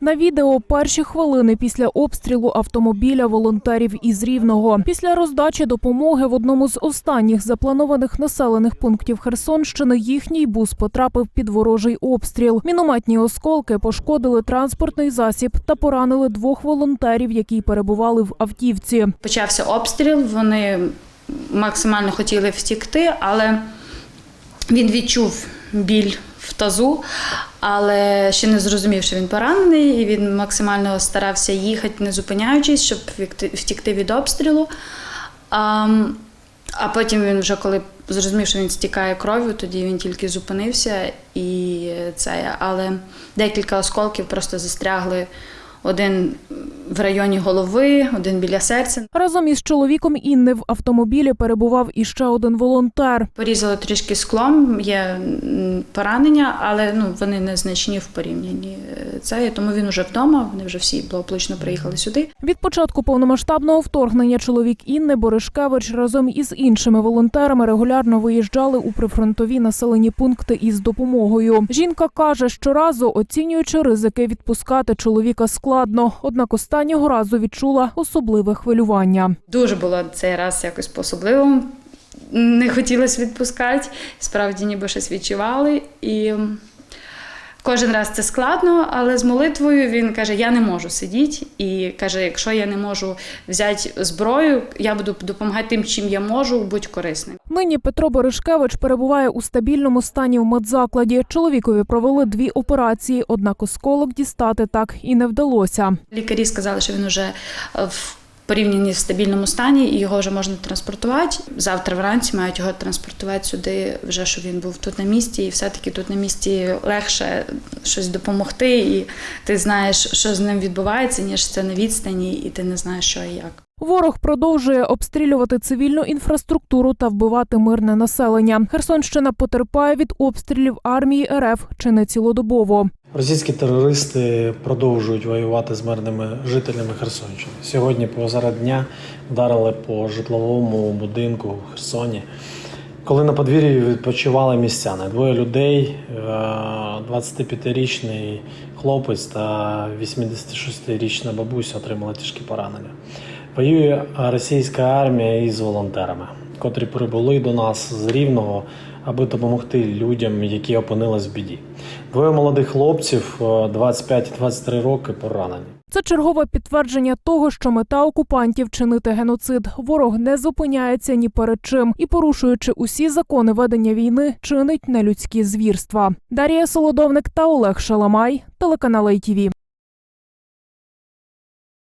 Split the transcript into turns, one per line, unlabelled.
На відео перші хвилини після обстрілу автомобіля волонтерів із Рівного. Після роздачі допомоги в одному з останніх запланованих населених пунктів Херсонщини їхній бус потрапив під ворожий обстріл. Мінометні осколки пошкодили транспортний засіб та поранили двох волонтерів, які перебували в автівці.
Почався обстріл. Вони максимально хотіли втікти, але він відчув біль в тазу, але ще не зрозумів, що він поранений, і він максимально старався їхати, не зупиняючись, щоб втікти від обстрілу. А, а потім він вже коли зрозумів, що він стікає кров'ю, тоді він тільки зупинився і це. Але декілька осколків просто застрягли. Один в районі голови, один біля серця.
Разом із чоловіком Інни в автомобілі перебував іще один волонтер.
Порізало трішки склом, є поранення, але ну вони незначні в порівнянні е, це. Тому він вже вдома. Вони вже всі благополучно приїхали сюди.
Від початку повномасштабного вторгнення чоловік Інни Боришкевич разом із іншими волонтерами регулярно виїжджали у прифронтові населені пункти із допомогою. Жінка каже, щоразу оцінюючи ризики, відпускати чоловіка складно. Однак останнього разу відчула особливе хвилювання.
Дуже було цей раз якось по-особливому. Не хотілося відпускати. Справді, ніби щось відчували. І кожен раз це складно, але з молитвою він каже: Я не можу сидіти. І каже: якщо я не можу взяти зброю, я буду допомагати тим, чим я можу, будь корисним.
Нині Петро Боришкевич перебуває у стабільному стані в медзакладі. Чоловікові провели дві операції, однак осколок дістати так і не вдалося.
Лікарі сказали, що він вже е, в порівнянні в стабільному стані і його вже можна транспортувати. Завтра вранці мають його транспортувати сюди, вже щоб він був тут на місці, і все-таки тут на місці легше щось допомогти, і ти знаєш, що з ним відбувається, ніж це на відстані, і ти не знаєш, що і як.
Ворог продовжує обстрілювати цивільну інфраструктуру та вбивати мирне населення. Херсонщина потерпає від обстрілів армії РФ чи не цілодобово.
Російські терористи продовжують воювати з мирними жителями Херсонщини. Сьогодні посеред дня вдарили по житловому будинку в Херсоні. Коли на подвір'ї відпочивали містяни, двоє людей, е, 25-річний хлопець та 86-річна бабуся отримали тяжкі поранення. Воює російська армія із волонтерами, котрі прибули до нас з Рівного, аби допомогти людям, які опинились в біді. Двоє молодих хлопців, е, 25 і 23 роки, поранені.
Це чергове підтвердження того, що мета окупантів чинити геноцид. Ворог не зупиняється ні перед чим і, порушуючи усі закони ведення війни, чинить нелюдські звірства. Дарія Солодовник та Олег Шаламай, телеканал ITV.